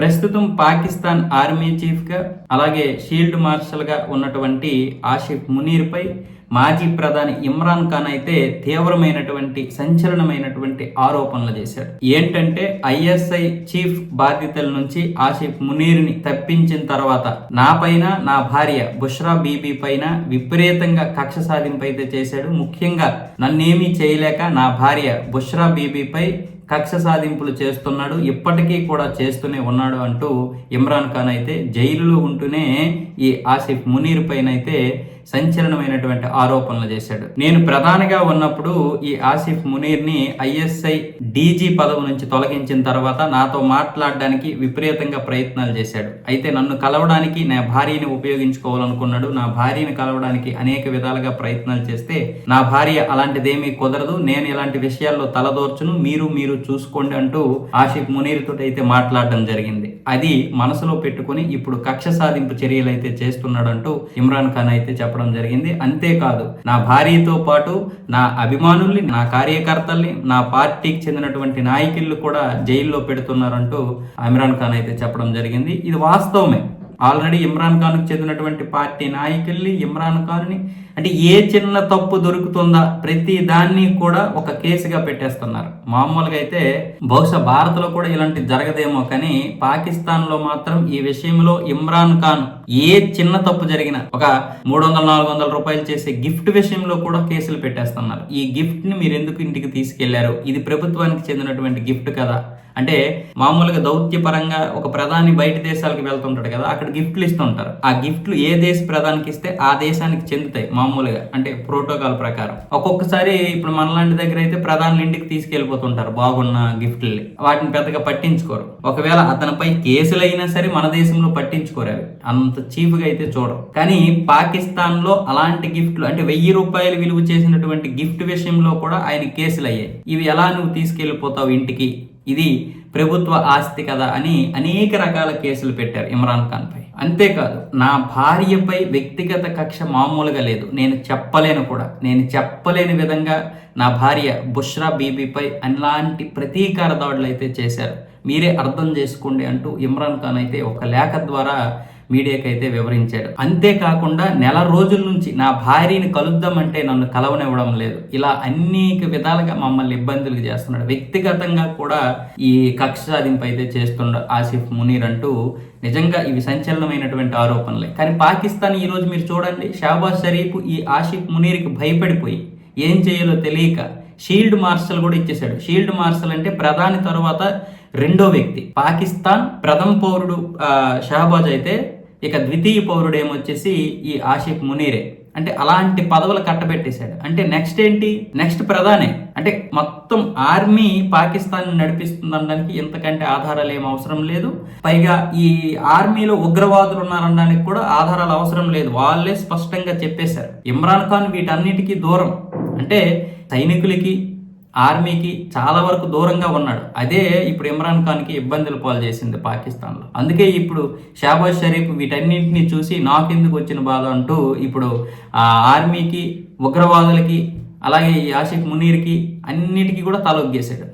ప్రస్తుతం పాకిస్తాన్ ఆర్మీ చీఫ్గా అలాగే షీల్డ్ మార్షల్గా ఉన్నటువంటి ఆసిఫ్ మునీర్పై మాజీ ప్రధాని ఇమ్రాన్ ఖాన్ అయితే తీవ్రమైనటువంటి సంచలనమైనటువంటి ఆరోపణలు చేశాడు. ఏంటంటే ఐఎస్ఐ చీఫ్ బాధ్యతల నుంచి ఆసిఫ్ మునీర్ని తప్పించిన తర్వాత నా పైన నా భార్య బుష్రా బీబీ పైన విపరీతంగా కక్ష సాధింపు అయితే చేశాడు. ముఖ్యంగా నన్నేమీ చేయలేక నా భార్య బుష్రా బీబీపై కక్ష సాధింపులు చేస్తున్నాడు ఇప్పటికీ కూడా చేస్తూనే ఉన్నాడు అంటూ ఇమ్రాన్ ఖాన్ అయితే జైలులో ఉంటూనే ఈ ఆసిఫ్ మునీర్ పైన అయితే సంచలనమైనటువంటి ఆరోపణలు చేశాడు. నేను ప్రధానిగా ఉన్నప్పుడు ఈ ఆసిఫ్ మునీర్ని ఐఎస్ఐ డీజీ పదవి నుంచి తొలగించిన తర్వాత నాతో మాట్లాడడానికి విపరీతంగా ప్రయత్నాలు చేశాడు. అయితే నన్ను కలవడానికి నా భార్యని ఉపయోగించుకోవాలనుకున్నాడు. నా భార్యని కలవడానికి అనేక విధాలుగా ప్రయత్నాలు చేస్తే నా భార్య అలాంటిదేమీ కుదరదు. నేను ఇలాంటి విషయాల్లో తలదోర్చును. మీరు మీరు చూసుకోండి అంటూ ఆసిఫ్ మునీర్ తోటి అయితే మాట్లాడడం జరిగింది. అది మనసులో పెట్టుకుని ఇప్పుడు కక్ష సాధింపు చర్యలు అయితే చేస్తున్నాడంటూ ఇమ్రాన్ ఖాన్ అయితే చెప్పడం జరిగింది. అంతేకాదు నా భార్యతో పాటు నా అభిమానుల్ని నా కార్యకర్తల్ని నా పార్టీకి చెందినటువంటి నాయకులు కూడా జైల్లో పెడుతున్నారంటూ ఇమ్రాన్ ఖాన్ అయితే చెప్పడం జరిగింది. ఇది వాస్తవమే. ఆల్రెడీ ఇమ్రాన్ ఖాన్కు చెందినటువంటి పార్టీ నాయకుల్ని ఇమ్రాన్ ఖాన్ని అంటే ఏ చిన్న తప్పు దొరుకుతుందా ప్రతి దాన్ని కూడా ఒక కేసుగా పెట్టేస్తున్నారు. మామూలుగా అయితే బహుశా భారత్లో కూడా ఇలాంటి జరగదేమో కానీ పాకిస్తాన్లో మాత్రం ఈ విషయంలో ఇమ్రాన్ ఖాన్ ఏ చిన్న తప్పు జరిగినా ఒక మూడు వందల నాలుగు వందల రూపాయలు చేసే గిఫ్ట్ విషయంలో కూడా కేసులు పెట్టేస్తున్నారు. ఈ గిఫ్ట్ని మీరు ఎందుకు ఇంటికి తీసుకెళ్ళారు? ఇది ప్రభుత్వానికి చెందినటువంటి గిఫ్ట్ కదా. అంటే మామూలుగా దౌత్యపరంగా ఒక ప్రధాని బయట దేశాలకు వెళ్తుంటాడు కదా అక్కడ గిఫ్ట్లు ఇస్తుంటారు. ఆ గిఫ్ట్లు ఏ దేశ ప్రధానికి ఇస్తే ఆ దేశానికి చెందుతాయి మామూలుగా అంటే ప్రోటోకాల్ ప్రకారం. ఒక్కొక్కసారి ఇప్పుడు మనలాంటి దగ్గర అయితే ప్రధానులు ఇంటికి తీసుకెళ్ళిపోతుంటారు బాగున్న గిఫ్ట్లని. వాటిని పెద్దగా పట్టించుకోరు. ఒకవేళ అతనిపై కేసులు అయినా సరే మన దేశంలో పట్టించుకోరు అవి. అంత చీప్గా అయితే చూడరు. కానీ పాకిస్తాన్లో అలాంటి గిఫ్ట్లు అంటే వెయ్యి రూపాయలు విలువ చేసినటువంటి గిఫ్ట్ విషయంలో కూడా ఆయన కేసులు అయ్యాయి ఇవి ఎలా నువ్వు తీసుకెళ్ళిపోతావు ఇంటికి? ఇది ప్రభుత్వ ఆస్తి కదా అని అనేక రకాల కేసులు పెట్టారు ఇమ్రాన్ ఖాన్ పై. అంతేకాదు నా భార్యపై వ్యక్తిగత కక్ష మామూలుగా లేదు. నేను చెప్పలేను కూడా. నేను చెప్పలేని విధంగా నా భార్య బుష్రా బీబీపై అలాంటి ప్రతీకార దాడులు అయితే చేశారు. మీరే అర్థం చేసుకోండి అంటూ ఇమ్రాన్ ఖాన్ అయితే ఒక లేఖ ద్వారా మీడియాకి అయితే వివరించాడు అంతేకాకుండా నెల రోజుల నుంచి నా భార్యని కలుద్దామంటే నన్ను కలవనివ్వడం లేదు. ఇలా అనేక విధాలుగా మమ్మల్ని ఇబ్బందులు చేస్తున్నాడు. వ్యక్తిగతంగా కూడా ఈ కక్ష సాధింపు అయితే చేస్తున్నాడు ఆసిఫ్ మునీర్ అంటూ నిజంగా ఇవి సంచలనమైనటువంటి ఆరోపణలే. కానీ పాకిస్తాన్ ఈ రోజు మీరు చూడండి షాబాజ్ షరీఫ్ ఈ ఆసిఫ్ మునీర్కి భయపడిపోయి ఏం చేయాలో తెలియక షీల్డ్ మార్షల్ కూడా ఇచ్చేశాడు. షీల్డ్ మార్షల్ అంటే ప్రధాని తర్వాత రెండో వ్యక్తి. పాకిస్తాన్ ప్రథమ పౌరుడు షహబాజ్ అయితే ఇక ద్వితీయ పౌరుడు ఏమొచ్చేసి ఈ ఆషిఫ్ మునీరే. అంటే అలాంటి పదవులు కట్టబెట్టేశాడు. అంటే నెక్స్ట్ ఏంటి? నెక్స్ట్ ప్రధానే. అంటే మొత్తం ఆర్మీ పాకిస్తాన్ నడిపిస్తుందనడానికి ఇంతకంటే ఆధారాలు ఏం అవసరం లేదు. పైగా ఈ ఆర్మీలో ఉగ్రవాదులు ఉన్నారనడానికి కూడా ఆధారాలు అవసరం లేదు. వాళ్ళే స్పష్టంగా చెప్పేశారు. ఇమ్రాన్ ఖాన్ వీటన్నిటికీ దూరం. అంటే సైనికులకి ఆర్మీకి చాలా వరకు దూరంగా ఉన్నాడు. అదే ఇప్పుడు ఇమ్రాన్ ఖాన్కి ఇబ్బందులు పాలు చేసింది పాకిస్తాన్లో. అందుకే ఇప్పుడు షాబాజ్ షరీఫ్ వీటన్నింటినీ చూసి నాకెందుకు వచ్చిన బాధ అంటూ ఇప్పుడు ఆ ఆర్మీకి ఉగ్రవాదులకి అలాగే ఈ ఆసిఫ్ మునీర్కి అన్నిటికీ కూడా తలొగ్గేశాడు.